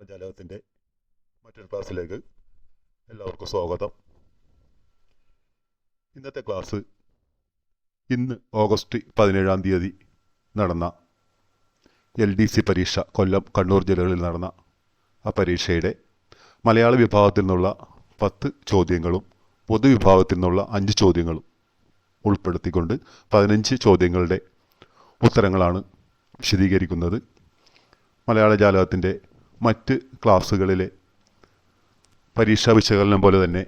മലയാള ജാലകത്തിന്റെ മറ്റൊരു ക്ലാസ്സിലേക്ക് എല്ലാവർക്കും സ്വാഗതം. ഇന്നത്തെ ക്ലാസ് ഇന്ന് ഓഗസ്റ്റ് പതിനേഴാം തീയതി നടന്ന എൽ ഡി സി പരീക്ഷ കൊല്ലം കണ്ണൂർ ജില്ലകളിൽ നടന്ന ആ പരീക്ഷയുടെ മലയാള വിഭാഗത്തിൽ നിന്നുള്ള പത്ത് ചോദ്യങ്ങളും പൊതുവിഭാഗത്തിൽ നിന്നുള്ള അഞ്ച് ചോദ്യങ്ങളും ഉൾപ്പെടുത്തിക്കൊണ്ട് പതിനഞ്ച് ചോദ്യങ്ങളുടെ ഉത്തരങ്ങളാണ് വിശദീകരിക്കുന്നത്. മലയാള ജാലകത്തിന്റെ മറ്റ് ക്ലാസ്സുകളിലെ പരീക്ഷാ വിശകലനം പോലെ തന്നെ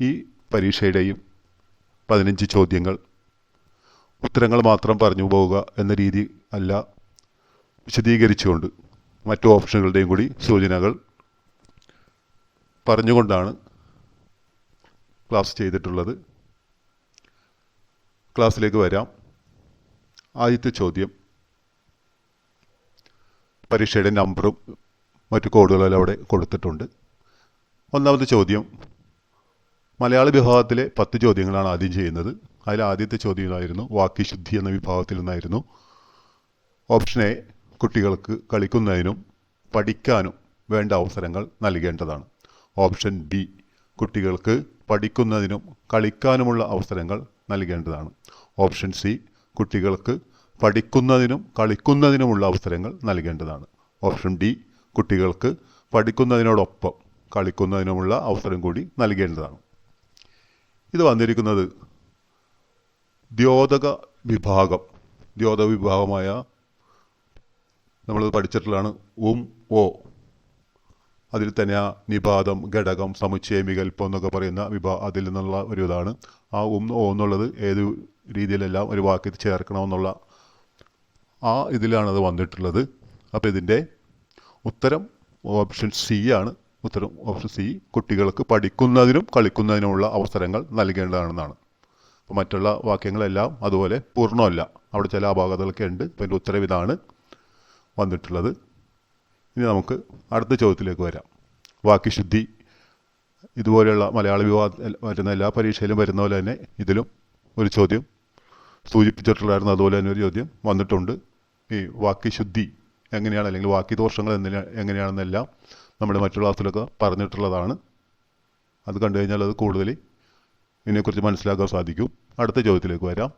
ഈ പരീക്ഷയുടെയും പതിനഞ്ച് ചോദ്യങ്ങൾ ഉത്തരങ്ങൾ മാത്രം പറഞ്ഞു പോവുക എന്ന രീതി അല്ല വിശദീകരിച്ചുകൊണ്ട് മറ്റു ഓപ്ഷനുകളുടെയും കൂടി സൂചനകൾ പറഞ്ഞുകൊണ്ടാണ് ക്ലാസ് ചെയ്തിട്ടുള്ളത്. ക്ലാസ്സിലേക്ക് വരാം. ആദ്യത്തെ ചോദ്യം പരീക്ഷയുടെ നമ്പറും മറ്റു കോഡുകളെല്ലാം അവിടെ കൊടുത്തിട്ടുണ്ട്. ഒന്നാമത്തെ ചോദ്യം മലയാള വിഭാഗത്തിലെ പത്ത് ചോദ്യങ്ങളാണ് ആദ്യം ചെയ്യുന്നത്. അതിൽ ആദ്യത്തെ ചോദ്യം ഇതായിരുന്നു വാക്യശുദ്ധി എന്ന വിഭാഗത്തിൽ നിന്നായിരുന്നു. ഓപ്ഷൻ എ കുട്ടികൾക്ക് കളിക്കുന്നതിനും പഠിക്കാനും വേണ്ട അവസരങ്ങൾ നൽകേണ്ടതാണ്. ഓപ്ഷൻ ബി കുട്ടികൾക്ക് പഠിക്കുന്നതിനും കളിക്കാനുമുള്ള അവസരങ്ങൾ നൽകേണ്ടതാണ്. ഓപ്ഷൻ സി കുട്ടികൾക്ക് പഠിക്കുന്നതിനും കളിക്കുന്നതിനുമുള്ള അവസരങ്ങൾ നൽകേണ്ടതാണ്. ഓപ്ഷൻ ഡി കുട്ടികൾക്ക് പഠിക്കുന്നതിനോടൊപ്പം കളിക്കുന്നതിനുമുള്ള അവസരം കൂടി നൽകേണ്ടതാണ്. ഇത് വന്നിരിക്കുന്നത് ദ്യോതക വിഭാഗം. ദ്യോതക വിഭാഗമായ നമ്മൾ പഠിച്ചിട്ടുള്ളതാണ് ഉം ഓ. അതിൽ തന്നെ ആ നിപാതം ഘടകം സമുച്ചയം വികല്പം എന്നൊക്കെ പറയുന്ന വിഭാ അതിൽ നിന്നുള്ള ഒരു ഇതാണ്. ആ ഉം ഓ എന്നുള്ളത് ഏത് രീതിയിലെല്ലാം ഒരു വാക്യത്തിൽ ചേർക്കണമെന്നുള്ള ആ ഇതിലാണ് അത് വന്നിട്ടുള്ളത്. അപ്പോൾ ഇതിന്റെ ഉത്തരം ഓപ്ഷൻ സി ആണ്. ഉത്തരം ഓപ്ഷൻ സി കുട്ടികൾക്ക് പഠിക്കുന്നതിനും കളിക്കുന്നതിനുമുള്ള അവസരങ്ങൾ നൽകേണ്ടതാണെന്നാണ്. അപ്പോൾ മറ്റുള്ള വാക്യങ്ങളെല്ലാം അതുപോലെ പൂർണമല്ല. അവിടെ ചില അപാകതകളൊക്കെ ഉണ്ട്. അപ്പോൾ അതിന്റെ ഉത്തരം ഇതാണ് വന്നിട്ടുള്ളത്. ഇനി നമുക്ക് അടുത്ത ചോദ്യത്തിലേക്ക് വരാം. വാക്യശുദ്ധി. ഇതുപോലെയുള്ള മലയാള വിവാദ വരുന്ന എല്ലാ പരീക്ഷയിലും വരുന്ന പോലെ തന്നെ ഇതിലും ഒരു ചോദ്യം സൂചിപ്പിച്ചിട്ടുള്ളായിരുന്നു അതുപോലെ തന്നെ ഒരു ചോദ്യം വന്നിട്ടുണ്ട്. ഈ വാക്യശുദ്ധി എങ്ങനെയാണ് അല്ലെങ്കിൽ വാക്യദോഷങ്ങൾ എന്തിനാ എങ്ങനെയാണെന്നെല്ലാം നമ്മൾ മറ്റു ക്ലാസ്സിലൊക്കെ പറഞ്ഞിട്ടുള്ളതാണ്. അത് കണ്ടു കഴിഞ്ഞാൽ അത് കൂടുതൽ ഇതിനെക്കുറിച്ച് മനസ്സിലാക്കാൻ സാധിക്കും. അടുത്ത ചോദ്യത്തിലേക്ക് വരാം.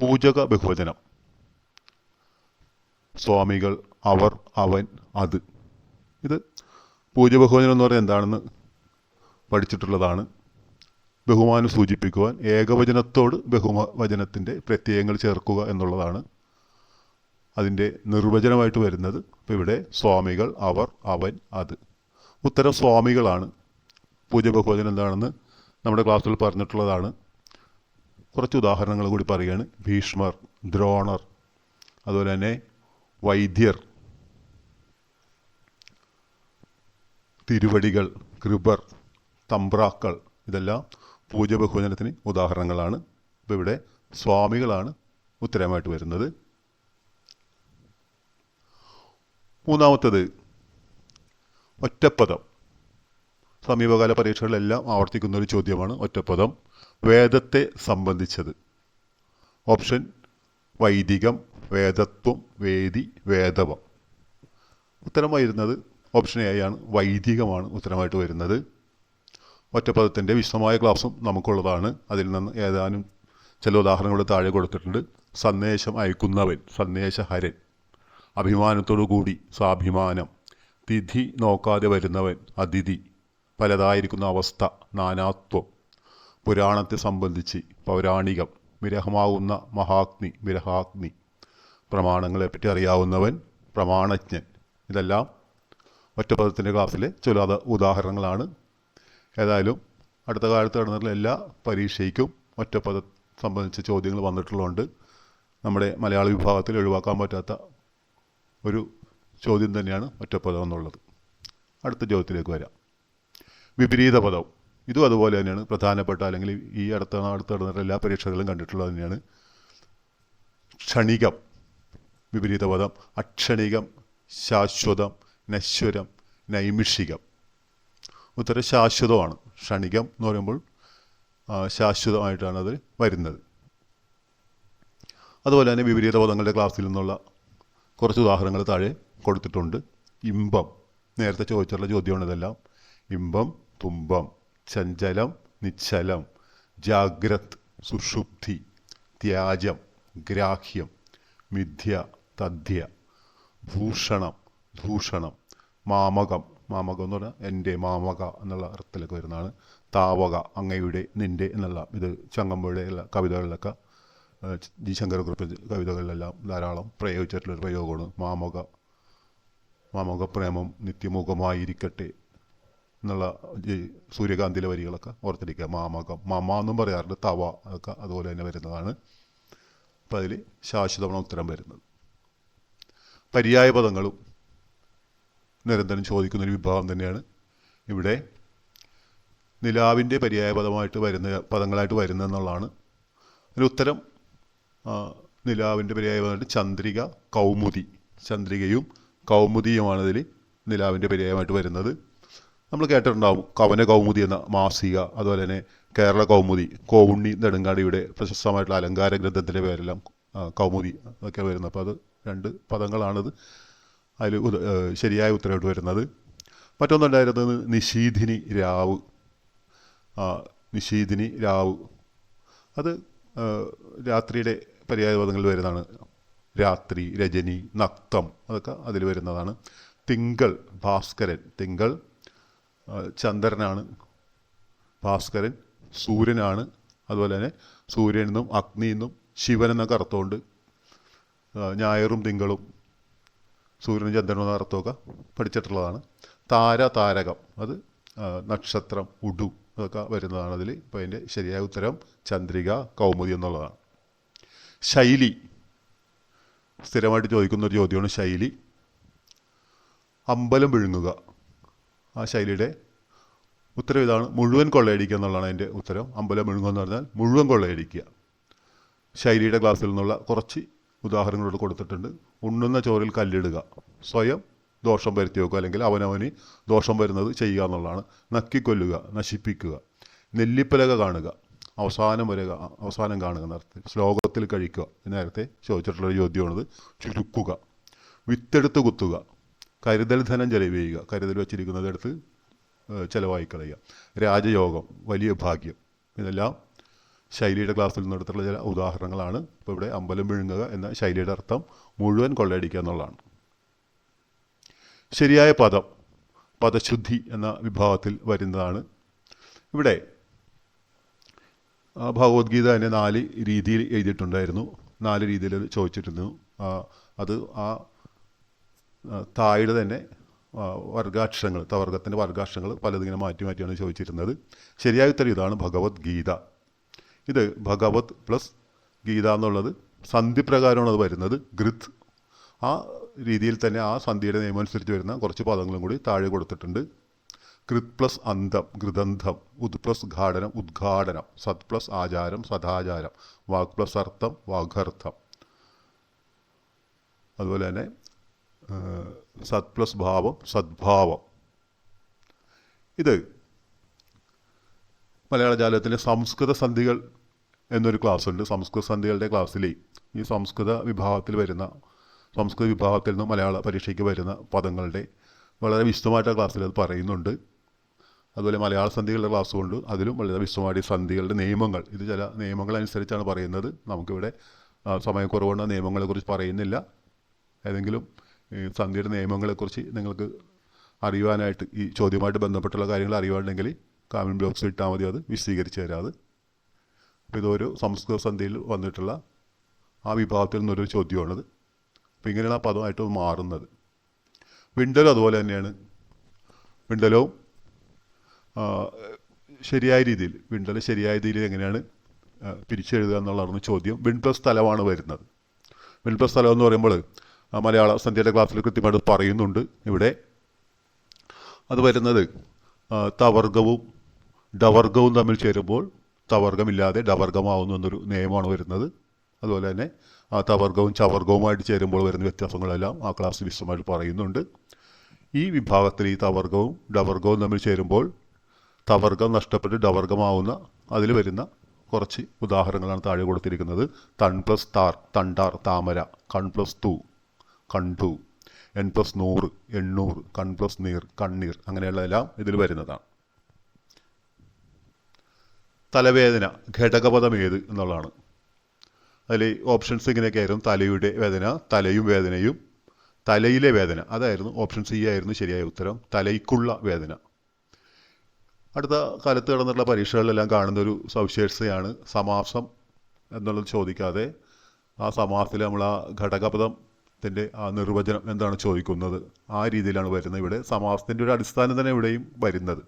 പൂജക ബഹുവചനം. സ്വാമികൾ അവർ അവൻ അത്. ഇത് പൂജ ബഹുവചനം എന്ന് പറയുന്നത് എന്താണെന്ന് പഠിച്ചിട്ടുള്ളതാണ്. ബഹുമാനം സൂചിപ്പിക്കുവാൻ ഏകവചനത്തോട് ബഹുവചനത്തിന്റെ പ്രത്യയങ്ങൾ ചേർക്കുക എന്നുള്ളതാണ്. അതിന്റെ നിർവചനമായിട്ട് വരുന്നത് ഇപ്പോൾ ഇവിടെ സ്വാമികൾ അവർ അവൻ അത്. ഉത്തരം സ്വാമികളാണ്. പൂജ ബഹുവചനം എന്താണെന്ന് നമ്മുടെ ക്ലാസ്സിൽ പറഞ്ഞിട്ടുള്ളതാണ്. കുറച്ച് ഉദാഹരണങ്ങൾ കൂടി പറയുകയാണ്. ഭീഷ്മർ ദ്രോണർ അതുപോലെ തന്നെ വൈദ്യർ തിരുവടികൾ കൃപർ തമ്പ്രാക്കൾ ഇതെല്ലാം പൂജ ബഹുവചനത്തിന് ഉദാഹരണങ്ങളാണ്. ഇപ്പോൾ ഇവിടെ സ്വാമികളാണ് ഉത്തരമായിട്ട് വരുന്നത്. മൂന്നാമത്തത് ഒറ്റപ്പദം. സമീപകാല പരീക്ഷകളിലെല്ലാം ആവർത്തിക്കുന്ന ഒരു ചോദ്യമാണ് ഒറ്റപ്പദം. വേദത്തെ സംബന്ധിച്ചത്. ഓപ്ഷൻ വൈദികം വേദത്വം വേദി വേദവം. ഉത്തരം വരുന്നത് ഓപ്ഷൻ എ ആണ്. വൈദികമാണ് ഉത്തരമായിട്ട് വരുന്നത്. ഒറ്റപ്പദത്തിന്റെ വിശദമായ ക്ലാസ്സും നമുക്കുള്ളതാണ്. അതിൽ നിന്ന് ഏതാനും ചില ഉദാഹരണങ്ങൾ താഴെ കൊടുത്തിട്ടുണ്ട്. സന്ദേശം അയക്കുന്നവൻ സന്ദേശഹരൻ. അഭിമാനത്തോടു കൂടി സ്വാഭിമാനം. തിഥി നോക്കാതെ വരുന്നവൻ അതിഥി. പലതായിരിക്കുന്ന അവസ്ഥ നാനാത്വം. പുരാണത്തെ സംബന്ധിച്ച് പൗരാണികം. വിരഹമാവുന്ന മഹാഗ്നി വിരഹാഗ്നി. പ്രമാണങ്ങളെപ്പറ്റി അറിയാവുന്നവൻ പ്രമാണജ്ഞൻ. ഇതെല്ലാം ഒറ്റപദത്തിന്റെ ക്ലാസ്സിലെ ചില ഉദാഹരണങ്ങളാണ്. ഏതായാലും അടുത്ത കാലത്ത് നടന്നിട്ടുള്ള എല്ലാ പരീക്ഷയ്ക്കും ഒറ്റപ്പദം സംബന്ധിച്ച ചോദ്യങ്ങൾ വന്നിട്ടുള്ളതുകൊണ്ട് നമ്മുടെ മലയാള വിഭാഗത്തിൽ ഒഴിവാക്കാൻ പറ്റാത്ത ഒരു ചോദ്യം തന്നെയാണ് ഒറ്റപ്പദം എന്നുള്ളത്. അടുത്ത ചോദ്യത്തിലേക്ക് വരാം. വിപരീത പദം ഇതും അതുപോലെ തന്നെയാണ്. പ്രധാനപ്പെട്ട അല്ലെങ്കിൽ ഈ അടുത്ത അടുത്ത് നടന്നിട്ട് എല്ലാ പരീക്ഷകളും കണ്ടിട്ടുള്ളത് തന്നെയാണ്. ക്ഷണികം. വിപരീത പദം. അക്ഷണികം ശാശ്വതം നശ്വരം നൈമിഷികം. ഉത്തരം ശാശ്വതമാണ്. ക്ഷണികം എന്ന് പറയുമ്പോൾ ശാശ്വതമായിട്ടാണ് അത് വരുന്നത്. അതുപോലെ തന്നെ വിപരീത പദങ്ങളുടെ ക്ലാസ്സിൽ നിന്നുള്ള കുറച്ച് ഉദാഹരണങ്ങൾ താഴെ കൊടുത്തിട്ടുണ്ട്. ഇമ്പം. നേരത്തെ ചോദിച്ചിട്ടുള്ള ചോദ്യമാണ് ഇതെല്ലാം. ഇമ്പം തുമ്പം ചഞ്ചലം നിശ്ചലം ജാഗ്രത് സുഷുപ്തി ത്യാജം ഗ്രാഹ്യം മിഥ്യ തദ്ധ്യ ഭൂഷണം ദൂഷണം മാമകം. മാമകം എന്ന് പറഞ്ഞാൽ എന്റെ മാമക എന്നുള്ള അർത്ഥത്തിലൊക്കെ വരുന്നതാണ്. താവക അങ്ങയുടെ നിന്റെ എന്നുള്ള ഇത് ചങ്ങമ്പുഴയുള്ള കവിതകളിലൊക്കെ ജി ശങ്കരക്കുറിപ്പ് കവിതകളിലെല്ലാം ധാരാളം പ്രയോഗിച്ചിട്ടുള്ളൊരു പ്രയോഗമാണ്. മാമക മാമക പ്രേമം നിത്യമുഖമായിരിക്കട്ടെ എന്നുള്ള സൂര്യകാന്തിയിലെ വരികളൊക്കെ ഓർത്തിരിക്കുക. മാമകം മമ എന്നും പറയാറുണ്ട് തവ അതൊക്കെ അതുപോലെ തന്നെ വരുന്നതാണ്. അപ്പം അതിൽ ശാശ്വതമാണ് ഉത്തരം വരുന്നത്. പര്യായ പദങ്ങളും നിരന്തരം ചോദിക്കുന്നൊരു വിഭാഗം തന്നെയാണ് ഇവിടെ. നിലാവിന്റെ പര്യായ പദമായിട്ട് വരുന്ന പദങ്ങളായിട്ട് വരുന്നതെന്നുള്ളതാണ്. അതിന് ഉത്തരം നിലാവിന്റെ പര്യായ പദമായിട്ട് ചന്ദ്രിക കൗമുദി. ചന്ദ്രികയും കൗമുദിയുമാണ് ഇതിൽ നിലാവിന്റെ പര്യായമായിട്ട് വരുന്നത്. നമ്മൾ കേട്ടിട്ടുണ്ടാവും കവന കൗമുദി എന്ന മാസിക അതുപോലെ തന്നെ കേരള കൗമുദി കോവുണ്ണി നെടുങ്കാടിയുടെ പ്രശസ്തമായിട്ടുള്ള അലങ്കാര ഗ്രന്ഥത്തിന്റെ പേരെല്ലാം കൗമുദി ഒക്കെ വരുന്നത്. അപ്പോൾ അത് രണ്ട് പദങ്ങളാണിത്. അതിൽ ശരിയായ ഉത്തരവായിട്ട് വരുന്നത്. മറ്റൊന്നുണ്ടായിരുന്നത് നിശീധിനി രാവ്. നിശീധിനി രാവ്. അത് രാത്രിയുടെ പര്യായ പദങ്ങളിൽ വരുന്നതാണ്. രാത്രി രജനി നക്തം അതൊക്കെ അതിൽ വരുന്നതാണ്. തിങ്കൾ ഭാസ്കരൻ. തിങ്കൾ ചന്ദ്രനാണ്. ഭാസ്കരൻ സൂര്യനാണ്. അതുപോലെ തന്നെ സൂര്യൻ എന്നും അഗ്നി എന്നും ശിവൻ എന്നൊക്കെ അർത്ഥമുണ്ട്. ഞായറും തിങ്കളും സൂര്യനും ചന്ദ്രനും എന്ന അർത്ഥമൊക്കെ പഠിച്ചിട്ടുള്ളതാണ്. താര താരകം. അത് നക്ഷത്രം ഉടു അതൊക്കെ വരുന്നതാണ് അതിൽ. അപ്പോൾ അതിന്റെ ശരിയായ ഉത്തരം ചന്ദ്രിക കൗമുദി എന്നുള്ളതാണ്. ശൈലി. സ്ഥിരമായിട്ട് ചോദിക്കുന്ന ഒരു ചോദ്യമാണ് ശൈലി. അമ്പലം വിഴുങ്ങുക. ആ ശൈലിയുടെ ഉത്തരം ഇതാണ്. മുഴുവൻ കൊള്ളയടിക്കുക എന്നുള്ളതാണ് അതിന്റെ ഉത്തരം. അമ്പലം വിഴുങ്ങുക എന്ന് പറഞ്ഞാൽ മുഴുവൻ കൊള്ളയടിക്കുക. ശൈലിയുടെ ക്ലാസ്സിൽ നിന്നുള്ള കുറച്ച് ഉദാഹരണങ്ങളോട് കൊടുത്തിട്ടുണ്ട്. ഉണ്ണുന്ന ചോറിൽ കല്ലിടുക. സ്വയം ദോഷം വരുത്തി വെക്കുക അല്ലെങ്കിൽ അവനവന് ദോഷം വരുന്നത് ചെയ്യുക എന്നുള്ളതാണ്. നക്കിക്കൊല്ലുക നശിപ്പിക്കുക. നെല്ലിപ്പലക കാണുക. അവസാനം വരെ അവസാനം കാണുക എന്നർത്ഥം. ശ്ലോകത്തിൽ കഴിക്കുക. നേരത്തെ ചോദിച്ചിട്ടുള്ള ചോദ്യമാണിത്. ചുരുക്കുക. വിത്തെടുത്ത് കുത്തുക. കരുതൽ ധനം ചെലവഴിക്കുക. കരുതൽ വച്ചിരിക്കുന്നതെടുത്ത് ചിലവായി കളയുക രാജയോഗം. വലിയ ഭാഗ്യം. ഇതെല്ലാം ശൈലിയുടെ ക്ലാസ്സിൽ നിന്ന് എടുത്തുള്ള ചില ഉദാഹരണങ്ങളാണ്. ഇപ്പോൾ ഇവിടെ അമ്പലം വിഴുങ്ങുക എന്ന ശൈലിയുടെ അർത്ഥം മുഴുവൻ കൊള്ളയടിക്കുക എന്നുള്ളതാണ്. ശരിയായ പദം പദശുദ്ധി എന്ന വിഭാഗത്തിൽ വരുന്നതാണ്. ഇവിടെ ഭഗവത്ഗീത തന്നെ നാല് രീതിയിൽ എഴുതിയിട്ടുണ്ടായിരുന്നു. നാല് രീതിയിൽ ചോദിച്ചിട്ടുണ്ട്. അത് ആ തായുടെ തന്നെ വർഗാക്ഷരങ്ങൾ തവർഗത്തിന്റെ വർഗാക്ഷരങ്ങൾ പലതിങ്ങനെ മാറ്റി മാറ്റിയാണ് ചോദിച്ചിരുന്നത്. ശരിയായ ഉത്തരം ഇതാണ് ഭഗവത്ഗീത. ഇത് ഭഗവത് പ്ലസ് ഗീത എന്നുള്ളത് സന്ധിപ്രകാരമാണ് അത് വരുന്നത്. ഗൃത്. ആ രീതിയിൽ തന്നെ ആ സന്ധിയുടെ നിയമം അനുസരിച്ച് വരുന്ന കുറച്ച് പദങ്ങളും കൂടി താഴെ കൊടുത്തിട്ടുണ്ട്. കൃത് പ്ലസ് അന്തം ഗൃദന്ധം ഉദ് പ്ലസ് ഘാടനം ഉദ്ഘാടനം സത് പ്ലസ് ആചാരം സദാചാരം വാക് പ്ലസ് അർത്ഥം വാഗർത്ഥം അതുപോലെ തന്നെ സത് പ്ലസ് ഭാവം സദ്ഭാവം ഇത് മലയാള ജാലകത്തിലെ സംസ്കൃത സന്ധികൾ എന്നൊരു ക്ലാസ് ഉണ്ട് സംസ്കൃത സന്ധികളുടെ ക്ലാസ്സിൽ ഈ സംസ്കൃത വിഭാഗത്തിൽ വരുന്ന സംസ്കൃത വിഭാഗത്തിൽ നിന്ന് മലയാള പരീക്ഷയ്ക്ക് വരുന്ന പദങ്ങളുടെ വളരെ വിശദമായിട്ട് ക്ലാസ്സിൽ അത് പറയുന്നുണ്ട്. അതുപോലെ മലയാള സന്ധികളുടെ ക്ലാസ്സും ഉണ്ട് അതിലും വളരെ വിശദമായിട്ട് ഈ സന്ധികളുടെ നിയമങ്ങൾ. ഇത് ചില നിയമങ്ങൾ അനുസരിച്ചാണ് പറയുന്നത്. നമുക്കിവിടെ ആ നിയമങ്ങളെക്കുറിച്ച് പറയുന്നില്ല. ഏതെങ്കിലും സന്ധിയുടെ നിയമങ്ങളെക്കുറിച്ച് നിങ്ങൾക്ക് അറിയുവാനായിട്ട് ഈ ചോദ്യവുമായിട്ട് ബന്ധപ്പെട്ടുള്ള കാര്യങ്ങൾ അറിയുവാണെങ്കിൽ കാമൻ ബോക്സ് ഇട്ടാൽ മതി. അത് വിശദീകരിച്ച് തരാത് അപ്പോൾ ഇതൊരു സംസ്കൃത സന്ധിയിൽ വന്നിട്ടുള്ള ആ വിഭാഗത്തിൽ നിന്നൊരു ചോദ്യമാണത്. അപ്പോൾ ഇങ്ങനെയാണ് ആ പദമായിട്ട് മാറുന്നത്. വിണ്ടലും അതുപോലെ തന്നെയാണ്. വിണ്ടലവും ശരിയായ രീതിയിൽ വിണ്ടൽ ശരിയായ രീതിയിൽ എങ്ങനെയാണ് പിരിച്ചെഴുതുക എന്നുള്ളതാണ് ചോദ്യം. വിൺ സ്ഥലമാണ് വരുന്നത്. വിൺ സ്ഥലം എന്ന് പറയുമ്പോൾ മലയാള സന്ധ്യയുടെ ക്ലാസ്സിൽ കൃത്യമായിട്ട് പറയുന്നുണ്ട് ഇവിടെ. അത് വരുന്നത് തവർഗവും ഡവർഗവും തമ്മിൽ ചേരുമ്പോൾ തവർഗമില്ലാതെ ഡവർഗമാവുന്നു എന്നൊരു നിയമമാണ് വരുന്നത്. അതുപോലെ തന്നെ ആ തവർഗവും ചവർഗവുമായിട്ട് ചേരുമ്പോൾ വരുന്ന വ്യത്യാസങ്ങളെല്ലാം ആ ക്ലാസ് വിശദമായിട്ട് പറയുന്നുണ്ട്. ഈ വിഭാഗത്തിൽ ഈ തവർഗവും ഡവർഗവും തമ്മിൽ ചേരുമ്പോൾ തവർഗം നഷ്ടപ്പെട്ട് ഡവർഗമാവുന്ന അതിൽ വരുന്ന കുറച്ച് ഉദാഹരണങ്ങളാണ് താഴെ കൊടുത്തിരിക്കുന്നത്. തൺ പ്ലസ് താർ തണ്ടാർ താമര കൺ പ്ലസ് തു കണ്ടു എൻ പ്ലസ് നൂറ് എണ്ണൂറ് കൺ പ്ലസ് നീർ കണ്ണീർ അങ്ങനെയുള്ളതെല്ലാം ഇതിൽ വരുന്നതാണ്. തലവേദന ഘടകപദം ഏത് എന്നുള്ളതാണ്. അതിൽ ഓപ്ഷൻസ് ഇങ്ങനെയൊക്കെ ആയിരുന്നു. തലയുടെ വേദന തലയും വേദനയും തലയിലെ വേദന. അതായിരുന്നു ഓപ്ഷൻ സി ആയിരുന്നു ശരിയായ ഉത്തരം. തലയ്ക്കുള്ള വേദന. അടുത്ത കാലത്ത് നടന്നിട്ടുള്ള പരീക്ഷകളിലെല്ലാം കാണുന്ന ഒരു സവിശേഷതയാണ് സമാസം എന്നുള്ളത് ചോദിക്കാതെ ആ സമാസത്തിൽ നമ്മൾ ആ ഘടകപദത്തിന്റെ ആ നിർവചനം എന്താണ് ചോദിക്കുന്നത്? ആ രീതിയിലാണ് വരുന്നത്. ഇവിടെ സമാസത്തിന്റെ ഒരു അടിസ്ഥാനം തന്നെ ഇവിടെയും വരുന്നത്.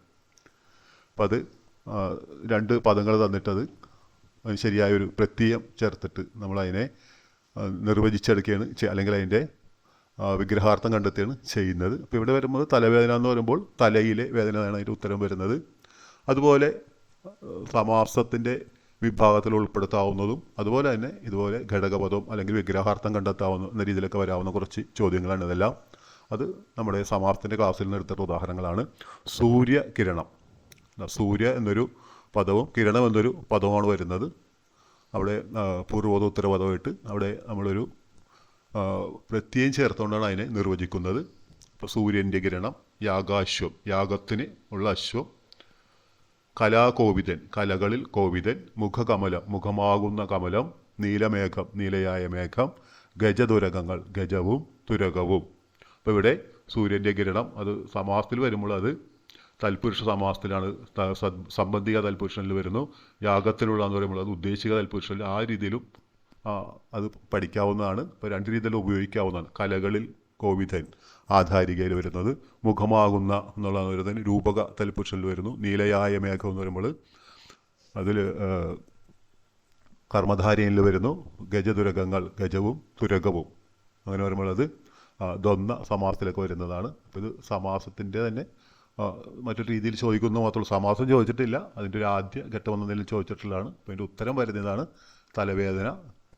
അപ്പം അത് രണ്ട് പദങ്ങൾ തന്നിട്ടത് അതിന് ശരിയായൊരു പ്രത്യയം ചേർത്തിട്ട് നമ്മളതിനെ നിർവചിച്ചെടുക്കുകയാണ് അല്ലെങ്കിൽ അതിന്റെ വിഗ്രഹാർത്ഥം കണ്ടെത്തുകയാണ് ചെയ്യുന്നത്. അപ്പോൾ ഇവിടെ വരുമ്പോൾ തലവേദന എന്ന് പറയുമ്പോൾ തലയിലെ വേദനയാണ് അതിന്റെ ഉത്തരം വരുന്നത്. അതുപോലെ സമാസത്തിന്റെ വിഭാഗത്തിൽ ഉൾപ്പെടുത്താവുന്നതും അതുപോലെ തന്നെ ഇതുപോലെ ഘടകപദവും അല്ലെങ്കിൽ വിഗ്രഹാർത്ഥം കണ്ടെത്താവുന്ന എന്ന രീതിയിലൊക്കെ വരാവുന്ന കുറച്ച് ചോദ്യങ്ങളാണ് ഇതെല്ലാം. അത് നമ്മുടെ സമാസത്തിന്റെ ക്ലാസ്സിൽ നിന്ന് എടുത്തിട്ട് ഉദാഹരണങ്ങളാണ്. സൂര്യ കിരണം. സൂര്യ എന്നൊരു പദവും കിരണം എന്നൊരു പദവുമാണ് വരുന്നത്. അവിടെ ആ, പൂർവപദ ഉത്തരപദമായിട്ട് അവിടെ നമ്മളൊരു പ്രത്യയം ചേർത്തുകൊണ്ടാണ് അതിനെ നിർവചിക്കുന്നത്. ഇപ്പോൾ സൂര്യന്റെ കിരണം യാഗാശ്വം യാഗത്തിന് ഉള്ള അശ്വം കലാകോവിതൻ കലകളിൽ കോവിതൻ മുഖകമലം മുഖമാകുന്ന കമലം നീലമേഘം നീലയായ മേഘം ഗജതുരകങ്ങൾ ഗജവും തുരകവും. അപ്പോൾ ഇവിടെ സൂര്യന്റെ കിരണം അത് സമാസത്തിൽ വരുമ്പോൾ അത് തൽപുരുഷ സമാസത്തിലാണ് സംബന്ധിക തൽപുരുഷനിൽ വരുന്നു. യാഗത്തിലുള്ള എന്ന് പറയുമ്പോൾ അത് ഉദ്ദേശിക തൽപുരുഷനിൽ ആ രീതിയിലും അത് പഠിക്കാവുന്നതാണ്. ഇപ്പോൾ രണ്ട് രീതിയിലും ഉപയോഗിക്കാവുന്നതാണ്. കലകളിൽ കോവിതൻ ആധാരികയിൽ വരുന്നത്. മുഖമാകുന്ന എന്നുള്ളതാണ് വരുന്നത് രൂപക തൽപുരുഷനിൽ വരുന്നു. നീലയായ മേഘം എന്ന് പറയുമ്പോൾ അതിൽ കർമ്മധാരയിൽ വരുന്നു. ഗജതുരകങ്ങൾ ഗജവും തുരകവും അങ്ങനെ വരുമ്പോൾ അത് ദ്വന്ന സമാസത്തിലൊക്കെ വരുന്നതാണ്. അപ്പോൾ ഇത് സമാസത്തിന്റെ തന്നെ മറ്റൊരു രീതിയിൽ ചോദിക്കുന്നു മാത്രമല്ല സമാസം ചോദിച്ചിട്ടില്ല. അതിന്റെ ഒരു ആദ്യ ഘട്ടം എന്ന നിലയിൽ ചോദിച്ചിട്ടുള്ളതാണ്. അപ്പോൾ അതിന്റെ ഉത്തരം വരുന്നതാണ് തലവേദന.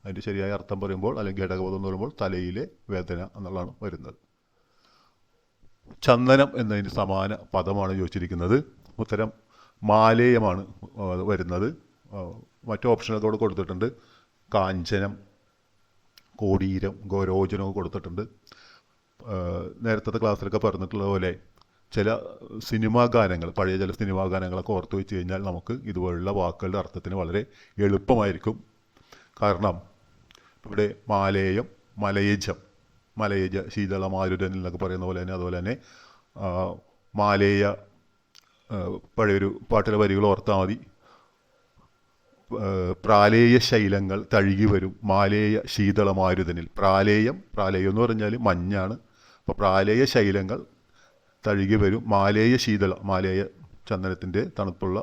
അതിന്റെ ശരിയായ അർത്ഥം പറയുമ്പോൾ അല്ലെങ്കിൽ ഘടകബോധം എന്ന് പറയുമ്പോൾ തലയിലെ വേദന എന്നുള്ളതാണ് വരുന്നത്. ചന്ദനം എന്നതിന് സമാന പദമാണ് ചോദിച്ചിരിക്കുന്നത്. ഉത്തരം മാലേയമാണ് വരുന്നത്. മറ്റു ഓപ്ഷനുകളോട് കൊടുത്തിട്ടുണ്ട്. കാഞ്ചനം കോടീരം ഗോരോചനവും കൊടുത്തിട്ടുണ്ട്. നേരത്തെ ക്ലാസ്സിലൊക്കെ പറഞ്ഞിട്ടുള്ള പോലെ ചില സിനിമാ ഗാനങ്ങൾ പഴയ ചില സിനിമാ ഗാനങ്ങളൊക്കെ ഓർത്ത് വെച്ച് കഴിഞ്ഞാൽ നമുക്ക് ഇതുപോലുള്ള വാക്കുകളുടെ അർത്ഥത്തിന് വളരെ എളുപ്പമായിരിക്കും. കാരണം ഇവിടെ മാലേയം മലയജം മലയജ ശീതള എന്നൊക്കെ പറയുന്ന പോലെ തന്നെ അതുപോലെ തന്നെ മാലേയ പഴയൊരു പാട്ടിലെ വരികൾ ഓർത്താൽ മതി. പ്രാലേയ ശൈലങ്ങൾ തഴുകി വരും മാലേയ ശീതള മാരുതനിൽ പ്രാലേയം പ്രാലേയം എന്ന് പറഞ്ഞാൽ മഞ്ഞാണ്. അപ്പോൾ പ്രാലേയ ശൈലങ്ങൾ തഴുകി വരും മാലേയ ശീതള മാലേയ ചന്ദനത്തിന്റെ തണുപ്പുള്ള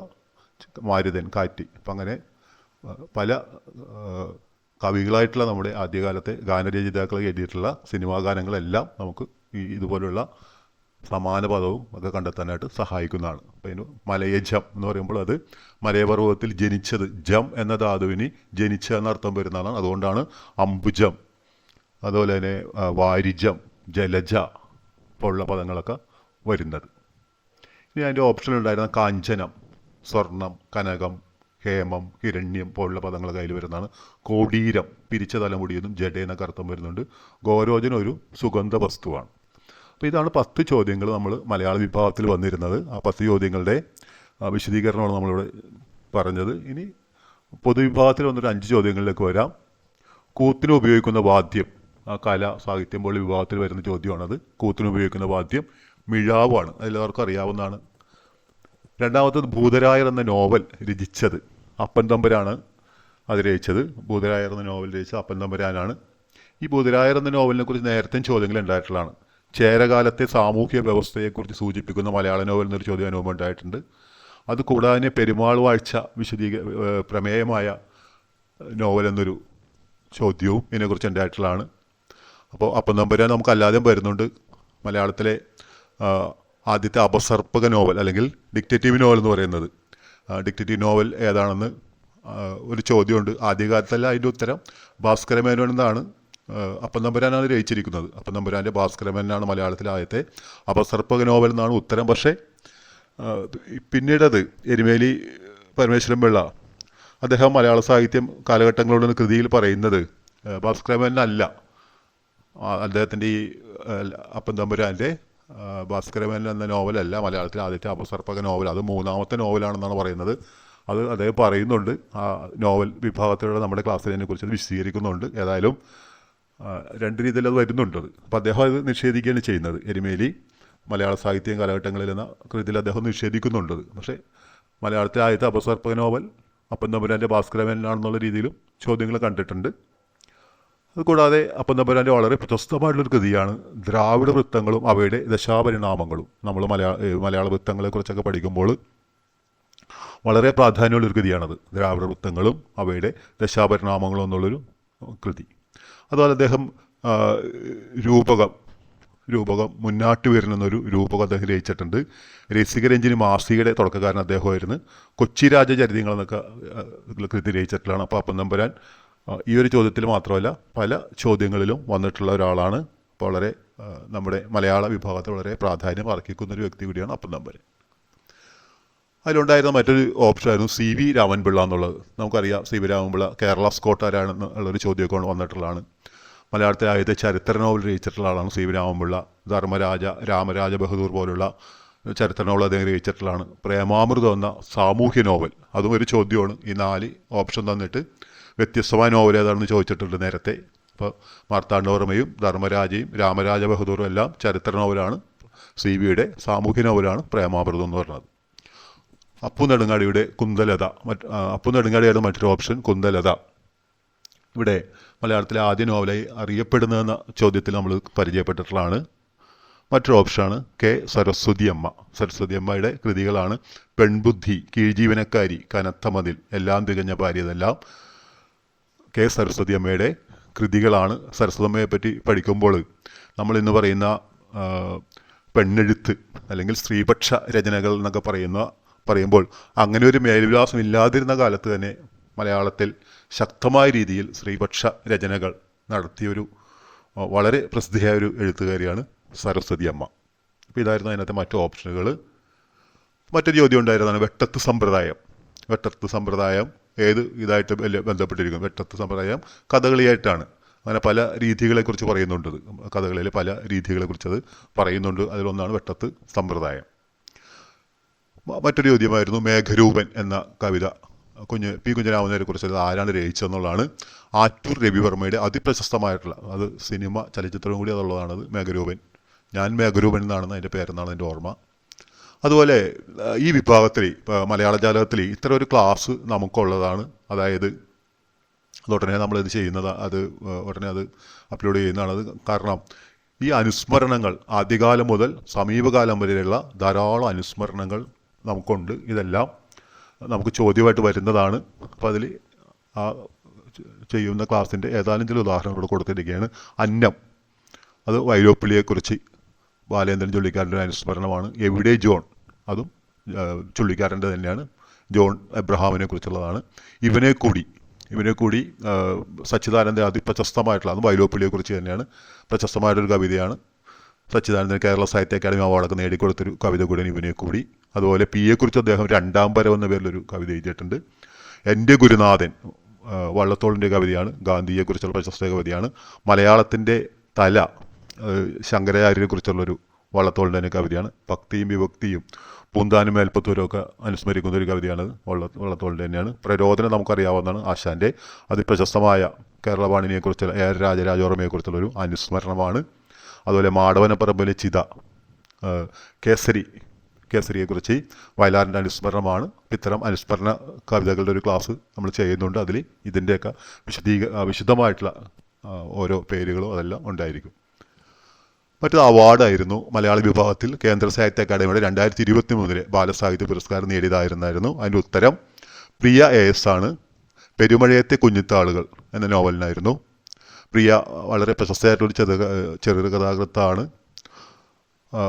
മാരുതൻ കാറ്റ്. അപ്പം അങ്ങനെ പല കവികളായിട്ടുള്ള നമ്മുടെ ആദ്യകാലത്തെ ഗാനരചയിതാക്കൾ എഴുതിയിട്ടുള്ള സിനിമാ ഗാനങ്ങളെല്ലാം നമുക്ക് ഈ ഇതുപോലുള്ള സമാന പദവും ഒക്കെ കണ്ടെത്താനായിട്ട് സഹായിക്കുന്നതാണ്. അപ്പോൾ ഇതിന് മലയജം എന്ന് പറയുമ്പോൾ അത് മലയപർവതത്തിൽ ജനിച്ചത് ജം എന്ന ധാതുവിന് ജനിച്ച എന്നർത്ഥം വരുന്നതാണ്. അതുകൊണ്ടാണ് അംബുജം അതുപോലെ തന്നെ വാരിജം ജലജ പോലുള്ള പദങ്ങളൊക്കെ വരുന്നത്. ഇനി അതിന്റെ ഉണ്ടായിരുന്ന കാഞ്ചനം സ്വർണം കനകം ഹേമം ഹിരണ്യം പോലുള്ള പദങ്ങൾ കയ്യിൽ വരുന്നതാണ്. കോടീരം പിരിച്ച തലമുടിയെന്നും ജഡേന അർത്ഥം വരുന്നുണ്ട്. ഗോരോജന ഒരു സുഗന്ധ വസ്തുവാണ്. അപ്പോൾ ഇതാണ് പത്ത് ചോദ്യങ്ങൾ നമ്മൾ മലയാള വിഭാഗത്തിൽ വന്നിരുന്നത്. ആ പത്ത് ചോദ്യങ്ങളുടെ വിശദീകരണമാണ് നമ്മളിവിടെ പറഞ്ഞത്. ഇനി പൊതുവിഭാഗത്തിൽ വന്നൊരു അഞ്ച് ചോദ്യങ്ങളിലേക്ക് വരാം. കൂത്തിന് ഉപയോഗിക്കുന്ന വാദ്യം ആ കല സാഹിത്യം പോലെ വിഭാഗത്തിൽ വരുന്ന ചോദ്യമാണത്. കൂത്തിന് ഉപയോഗിക്കുന്ന വാദ്യം മിഴാവാണ്. അതിലവർക്ക് അറിയാവുന്നതാണ്. രണ്ടാമത്തത് ഭൂതരായർ എന്ന നോവൽ രചിച്ചത്. അപ്പൻ തമ്പുരാണ് അത് രചിച്ചത് ഭൂതരായർ എന്ന നോവൽ രചിച്ച അപ്പൻ തമ്പുരാനാണ്. ഈ ഭൂതരായർ എന്ന നോവലിനെ കുറിച്ച് നേരത്തെ ചോദ്യങ്ങൾ ഉണ്ടായിട്ടുള്ളതാണ്. ചേരകാലത്തെ സാമൂഹ്യ വ്യവസ്ഥയെക്കുറിച്ച് സൂചിപ്പിക്കുന്ന മലയാള നോവൽ എന്നൊരു ചോദ്യം അനുഭവം ഉണ്ടായിട്ടുണ്ട്. അത് കൂടാതെ പെരുമാൾ വാഴ്ച വിശദീക പ്രമേയമായ നോവൽ എന്നൊരു ചോദ്യവും ഇതിനെക്കുറിച്ച് ഉണ്ടായിട്ടുള്ളതാണ്. അപ്പോൾ അപ്പം നമ്പുരാൻ നമുക്ക് അല്ലാതെയും വരുന്നുണ്ട്. മലയാളത്തിലെ ആദ്യത്തെ അപസർപ്പക നോവൽ അല്ലെങ്കിൽ ഡിക്റ്റേറ്റീവ് നോവൽ എന്ന് പറയുന്നത്. ഡിക്റ്റേറ്റീവ് നോവൽ ഏതാണെന്ന് ഒരു ചോദ്യമുണ്ട്. ആദ്യകാലത്തല്ല അതിന്റെ ഉത്തരം. ഭാസ്കരമേനോൻ എന്നാണ്. അപ്പം നമ്പുരാനാണ് രചിച്ചിരിക്കുന്നത്. അപ്പം നമ്പുരാന്റെ ഭാസ്കരമേനാണ് മലയാളത്തിലെ ആദ്യത്തെ അപസർപ്പക നോവൽ എന്നാണ് ഉത്തരം. പക്ഷേ പിന്നീടത് എരുമേലി പരമേശ്വരൻ പിള്ള അദ്ദേഹം മലയാള സാഹിത്യം കാലഘട്ടങ്ങളോട് കൃതിയിൽ പറയുന്നത് ഭാസ്കരമേനല്ല അദ്ദേഹത്തിന്റെ ഈ അപ്പം തമ്പുരാന്റെ ഭാസ്കരമേനൻ എന്ന നോവലല്ല മലയാളത്തിലെ ആദ്യത്തെ അപസർപ്പക നോവൽ. അത് മൂന്നാമത്തെ നോവലാണെന്നാണ് പറയുന്നത്. അത് അദ്ദേഹം പറയുന്നുണ്ട്. ആ നോവൽ വിഭാഗത്തിലുള്ള നമ്മുടെ ക്ലാസ്സിൽ അതിനെക്കുറിച്ച് അത് വിശദീകരിക്കുന്നുണ്ട്. ഏതായാലും രണ്ട് രീതിയിൽ അത് വരുന്നുണ്ട് അപ്പോൾ അദ്ദേഹം അത് നിഷേധിക്കുകയാണ് ചെയ്യുന്നത്. എരുമേലി മലയാള സാഹിത്യം കാലഘട്ടങ്ങളിൽ എന്ന കൃതിയിൽ അദ്ദേഹം നിഷേധിക്കുന്നുണ്ട് പക്ഷേ മലയാളത്തിലെ ആദ്യത്തെ അപസർപ്പക നോവൽ അപ്പം തമ്പുരാന്റെ ഭാസ്കരമേനാണെന്നുള്ള രീതിയിലും ചോദ്യങ്ങൾ കണ്ടിട്ടുണ്ട്. അതുകൂടാതെ അപ്പം തമ്പുരാന്റെ വളരെ പ്രശസ്തമായിട്ടുള്ളൊരു കൃതിയാണ് ദ്രാവിഡ വൃത്തങ്ങളും അവയുടെ ദശാപരിണാമങ്ങളും. നമ്മൾ മലയാള മലയാള വൃത്തങ്ങളെക്കുറിച്ചൊക്കെ പഠിക്കുമ്പോൾ വളരെ പ്രാധാന്യമുള്ളൊരു കൃതിയാണത്. ദ്രാവിഡ വൃത്തങ്ങളും അവയുടെ ദശാപരിണാമങ്ങളും എന്നുള്ളൊരു കൃതി. അതുപോലെ അദ്ദേഹം രൂപകം രൂപകം മുന്നാട്ട് വരുന്നൊരു രൂപകം അദ്ദേഹം രചിച്ചിട്ടുണ്ട്. രസികരഞ്ജിനി മാസികയുടെ തുടക്കക്കാരൻ അദ്ദേഹമായിരുന്നു. കൊച്ചി ആ, കൃതി രചിച്ചിട്ടുള്ളതാണ്. അപ്പോൾ അപ്പം നമ്പുരാൻ ആ, ഈ ഒരു ചോദ്യത്തിൽ മാത്രമല്ല പല ചോദ്യങ്ങളിലും വന്നിട്ടുള്ള ഒരാളാണ്. വളരെ നമ്മുടെ മലയാള വിഭാഗത്തെ വളരെ പ്രാധാന്യം അർഹിക്കുന്ന ഒരു വ്യക്തി കൂടിയാണ് അപ്പം നമ്പർ അതിലുണ്ടായിരുന്ന മറ്റൊരു ഓപ്ഷനായിരുന്നു സി വി രാമൻപിള്ള എന്നുള്ളത്. നമുക്കറിയാം C V Ramanpillai Kerala Scott ഉള്ളൊരു ചോദ്യമൊക്കെ വന്നിട്ടുള്ളതാണ്. മലയാളത്തിലെ ആദ്യത്തെ ചരിത്ര നോവൽ രചിച്ചിട്ടുള്ള ആളാണ് സി വി രാമൻപിള്ള. ധർമ്മരാജ രാമരാജ ബഹദൂർ പോലുള്ള ചരിത്ര നോവൽ അദ്ദേഹം രചിച്ചിട്ടുള്ളതാണ്. പ്രേമാമൃതം എന്ന സാമൂഹ്യ നോവൽ. അതും ഒരു ചോദ്യമാണ്. ഈ നാല് ഓപ്ഷൻ തന്നിട്ട് വ്യത്യസ്തമായ നോവൽ ഏതാണെന്ന് ചോദിച്ചിട്ടുണ്ട് നേരത്തെ. അപ്പോൾ മാർത്താണ്ഡവർമ്മയും ധർമ്മരാജയും രാമരാജ ബഹദൂറും എല്ലാം ചരിത്ര നോവലാണ്. സി ബിയുടെ സാമൂഹ്യ നോവലാണ് പ്രേമാമൃതം എന്ന് പറഞ്ഞത്. അപ്പു നെടുങ്ങാടിയുടെ കുന്തലത. മറ്റ് അപ്പു നെടുങ്ങാടിയാണ് മറ്റൊരു ഓപ്ഷൻ കുന്തലത. ഇവിടെ മലയാളത്തിലെ ആദ്യ നോവലായി അറിയപ്പെടുന്നതെന്ന ചോദ്യത്തിൽ നമ്മൾ പരിചയപ്പെട്ടിട്ടുള്ളതാണ്. മറ്റൊരു ഓപ്ഷനാണ് കെ സരസ്വതിയമ്മ. സരസ്വതിയമ്മയുടെ കൃതികളാണ് പെൺബുദ്ധി കീഴ്ജീവനക്കാരി കനത്ത മതിൽ എല്ലാം തികഞ്ഞ ഭാര്യ ഇതെല്ലാം കെ സരസ്വതി അമ്മയുടെ കൃതികളാണ് പറ്റി പഠിക്കുമ്പോൾ നമ്മൾ ഇന്ന് പറയുന്ന പെണ്ണെഴുത്ത് അല്ലെങ്കിൽ സ്ത്രീപക്ഷ രചനകൾ എന്നൊക്കെ പറയുന്ന പറയുമ്പോൾ അങ്ങനെ ഒരു മേൽവിലാസം ഇല്ലാതിരുന്ന കാലത്ത് തന്നെ മലയാളത്തിൽ ശക്തമായ രീതിയിൽ സ്ത്രീപക്ഷ രചനകൾ നടത്തിയൊരു വളരെ പ്രസിദ്ധിയായ ഒരു എഴുത്തുകാരിയാണ് സരസ്വതി അമ്മ. അപ്പോൾ ഇതായിരുന്നു അതിനകത്തെ മറ്റു ഓപ്ഷനുകൾ. മറ്റൊരു ചോദ്യം ഉണ്ടായിരുന്നതാണ് വെട്ടത്ത് സമ്പ്രദായം. വെട്ടത്ത് സമ്പ്രദായം ഏത് ഇതായിട്ട് ബന്ധപ്പെട്ടിരിക്കും വെട്ടത്ത് സമ്പ്രദായം കഥകളിയായിട്ടാണ്. അങ്ങനെ പല രീതികളെക്കുറിച്ച് പറയുന്നുണ്ട്. കഥകളിയിലെ പല രീതികളെക്കുറിച്ച് അത് പറയുന്നുണ്ട്. അതിലൊന്നാണ് വെട്ടത്ത് സമ്പ്രദായം. മറ്റൊരു ചോദ്യമായിരുന്നു മേഘരൂപൻ എന്ന കവിത. കുഞ്ഞ് പി. കുഞ്ഞരാമനെ കുറിച്ച് ആരാണ് രചിച്ചതെന്നുള്ളതാണ്. ആറ്റൂർ രവിവർമ്മയുടെ അതിപ്രശസ്തമായിട്ടുള്ള അത് സിനിമ ചലച്ചിത്രവും കൂടി അതുള്ളതാണ് അത് മേഘരൂപൻ. ഞാൻ മേഘരൂപൻ എന്നാണ് അതിന്റെ പേരെന്നാണ് എന്റെ ഓർമ്മ. അതുപോലെ ഈ വിഭാഗത്തിൽ മലയാള ജാലകത്തിൽ ഇത്ര ഒരു ക്ലാസ് നമുക്കുള്ളതാണ്. അതായത് അത് ഉടനെ ഇത് ചെയ്യുന്നത് അത് ഉടനെ അത് അപ്ലോഡ് ചെയ്യുന്നതാണ്. അത് കാരണം ഈ അനുസ്മരണങ്ങൾ ആദ്യകാലം മുതൽ സമീപകാലം വരെയുള്ള ധാരാളം അനുസ്മരണങ്ങൾ നമുക്കുണ്ട്. ഇതെല്ലാം നമുക്ക് ചോദ്യമായിട്ട് വരുന്നതാണ്. അപ്പോൾ അതിൽ ആ ചെയ്യുന്ന ക്ലാസ്സിന്റെ ഏതാനും ചില ഉദാഹരണങ്ങളോട് കൊടുത്തിരിക്കുകയാണ്. അന്നം. അത് വൈലോപ്പിള്ളിയെക്കുറിച്ച് ബാലേന്ദ്രൻ ചുള്ളിക്കാരന്റെ അനുസ്മരണമാണ്. എവിടെ ജോൺ? അതും ചുള്ളിക്കാരന്റെ തന്നെയാണ്. ജോൺ എബ്രഹാമിനെ കുറിച്ചുള്ളതാണ്. ഇവനെ കൂടി ഇവനെ കൂടി ആ, സച്ചിദാനന്ദ അതിപ്രശസ്തമായിട്ടുള്ള അതും വൈലോപ്പിള്ളിയെക്കുറിച്ച് തന്നെയാണ്. പ്രശസ്തമായിട്ടൊരു കവിതയാണ്. സച്ചിദാനന്ദൻ കേരള സാഹിത്യ അക്കാദമി അവാർഡൊക്കെ നേടിക്കൊടുത്തൊരു കവിത കൂടിയാണ് ഇവനെ കൂടി. അതുപോലെ പി എക്കുറിച്ച് അദ്ദേഹം രണ്ടാം പരം എന്ന പേരിലൊരു കവിത എഴുതിയിട്ടുണ്ട്. എന്റെ ഗുരുനാഥൻ വള്ളത്തോളിന്റെ കവിതയാണ്. ഗാന്ധിയെക്കുറിച്ചുള്ള പ്രശസ്ത കവിതയാണ്. മലയാളത്തിന്റെ തല ശങ്കരാചാര്യരെ കുറിച്ചുള്ളൊരു വള്ളത്തോളിന്റെ കവിതയാണ്. ഭക്തിയും വിഭക്തിയും പൂന്താനും മേൽപ്പത്തൂരും ഒക്കെ അനുസ്മരിക്കുന്ന ഒരു കവിതയാണ് വള്ള വള്ളത്തോളിന്റെ തന്നെയാണ് പ്രരോധനം നമുക്കറിയാവുന്നതാണ് ആശാന്റെ അതിപ്രശസ്തമായ കേരളവാണിനെക്കുറിച്ചുള്ള എ രാജരാജോർമ്മയെക്കുറിച്ചുള്ളൊരു അനുസ്മരണമാണ്. അതുപോലെ മാടവനപ്പറമ്പിലെ ചിത കേസരി കേസരിയെക്കുറിച്ച് വയലാറിന്റെ അനുസ്മരണമാണ്. ഇത്തരം അനുസ്മരണ കവിതകളുടെ ഒരു ക്ലാസ് നമ്മൾ ചെയ്യുന്നുണ്ട്. അതിൽ ഇതിന്റെയൊക്കെ വിശദീക വിശദമായിട്ടുള്ള ഓരോ പേരുകളും അതെല്ലാം ഉണ്ടായിരിക്കും. മറ്റൊരു അവാർഡായിരുന്നു മലയാള വിഭാഗത്തിൽ കേന്ദ്ര സാഹിത്യ അക്കാദമിയുടെ രണ്ടായിരത്തി ഇരുപത്തി മൂന്നിലെ ബാലസാഹിത്യ പുരസ്കാരം നേടിയതായിരുന്നായിരുന്നു അതിന്റെ ഉത്തരം. പ്രിയ എ എസ് ആണ്. പെരുമഴയത്തെ കുഞ്ഞിത്താളുകൾ എന്ന നോവലിനായിരുന്നു. പ്രിയ വളരെ പ്രശസ്തയായിട്ടൊരു ചെറു ചെറു കഥാകൃത്താണ്.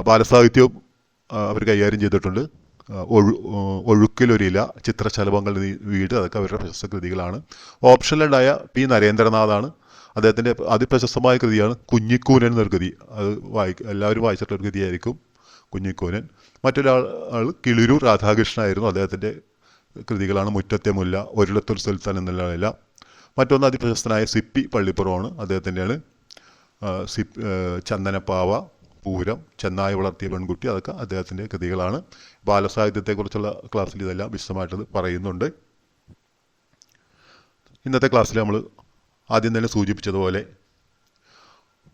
ബാലസാഹിത്യവും അവർ കൈകാര്യം ചെയ്തിട്ടുണ്ട്. ഒഴു ഒഴുക്കിലൊരില ചിത്രശലഭങ്ങൾ വീട് അതൊക്കെ അവരുടെ പ്രശസ്ത കൃതികളാണ്. ഓപ്ഷനിലുണ്ടായ പി നരേന്ദ്രനാഥാണ്. അദ്ദേഹത്തിന്റെ അതിപ്രശസ്തമായ കൃതിയാണ് കുഞ്ഞിക്കൂനൻ കൃതി. അത് വായി എല്ലാവരും വായിച്ചിട്ടുള്ള കൃതിയായിരിക്കും കുഞ്ഞിക്കൂനൻ. മറ്റൊരാൾ ആൾ കിളിരൂർ രാധാകൃഷ്ണനായിരുന്നു അദ്ദേഹത്തിന്റെ കൃതികളാണ് മുറ്റത്തെ മുല്ല ഒരിടത്തൊരു സുൽത്താൻ എന്നുള്ളതെല്ലാം മറ്റൊന്ന് അതിപ്രശസ്തനായ സിപ്പി പള്ളിപ്പുറമാണ് അദ്ദേഹത്തിന്റെയാണ് സിപ്പ് സിപ് ചന്ദനപ്പാവ പൂരം ചെന്നായി വളർത്തിയ പെൺകുട്ടി അതൊക്കെ അദ്ദേഹത്തിന്റെ കൃതികളാണ്. ബാലസാഹിത്യത്തെക്കുറിച്ചുള്ള ക്ലാസ്സിൽ ഇതെല്ലാം വിശദമായിട്ട് പറയുന്നുണ്ട്. ഇന്നത്തെ ക്ലാസ്സിൽ നമ്മൾ ആദ്യം തന്നെ സൂചിപ്പിച്ചതുപോലെ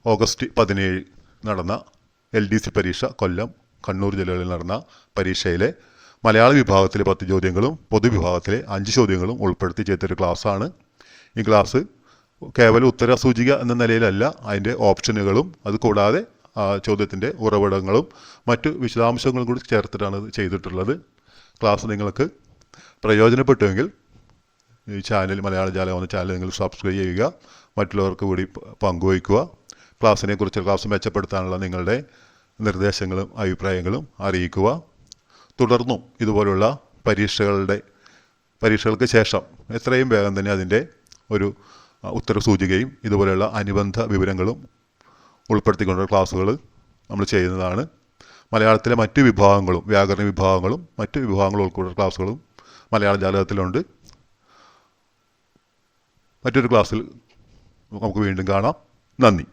ഓഗസ്റ്റ് പതിനേഴ് നടന്ന എൽ ഡി സി പരീക്ഷ കൊല്ലം കണ്ണൂർ ജില്ലകളിൽ നടന്ന പരീക്ഷയിലെ മലയാള വിഭാഗത്തിലെ പത്ത് ചോദ്യങ്ങളും പൊതുവിഭാഗത്തിലെ അഞ്ച് ചോദ്യങ്ങളും ഉൾപ്പെടുത്തി ചെയ്തൊരു ക്ലാസ്സാണ്. ഈ ക്ലാസ് കേവലം ഉത്തര സൂചിക എന്ന നിലയിലല്ല അതിന്റെ ഓപ്ഷനുകളും അത് കൂടാതെ ചോദ്യത്തിന്റെ ഉറവിടങ്ങളും മറ്റു വിശദാംശങ്ങളും കൂടി ചേർത്തിട്ടാണ് ചെയ്തിട്ടുള്ളത്. ക്ലാസ് നിങ്ങൾക്ക് പ്രയോജനപ്പെട്ടുവെങ്കിൽ ഈ ചാനൽ മലയാള ജാലകം എന്ന ചാനൽ നിങ്ങൾ സബ്സ്ക്രൈബ് ചെയ്യുക. മറ്റുള്ളവർക്ക് കൂടി പങ്കുവയ്ക്കുക. ക്ലാസ്സിനെ കുറിച്ച് ക്ലാസ് മെച്ചപ്പെടുത്താനുള്ള നിങ്ങളുടെ നിർദ്ദേശങ്ങളും അഭിപ്രായങ്ങളും അറിയിക്കുക. തുടർന്നും ഇതുപോലുള്ള പരീക്ഷകളുടെ പരീക്ഷകൾക്ക് ശേഷം എത്രയും വേഗം തന്നെ അതിന്റെ ഒരു ഉത്തര സൂചികയും ഇതുപോലെയുള്ള അനുബന്ധ വിവരങ്ങളും ഉൾപ്പെടുത്തിക്കൊണ്ടുള്ള ക്ലാസ്സുകൾ നമ്മൾ ചെയ്യുന്നതാണ്. മലയാളത്തിലെ മറ്റ് വിഭാഗങ്ങളും വ്യാകരണ വിഭാഗങ്ങളും മറ്റ് വിഭാഗങ്ങളും ഉൾക്കൊള്ളുന്ന ക്ലാസ്സുകളും മലയാള ജാലകത്തിലുണ്ട്. മറ്റൊരു ക്ലാസ്സിൽ നമുക്ക് വീണ്ടും കാണാം. നന്ദി.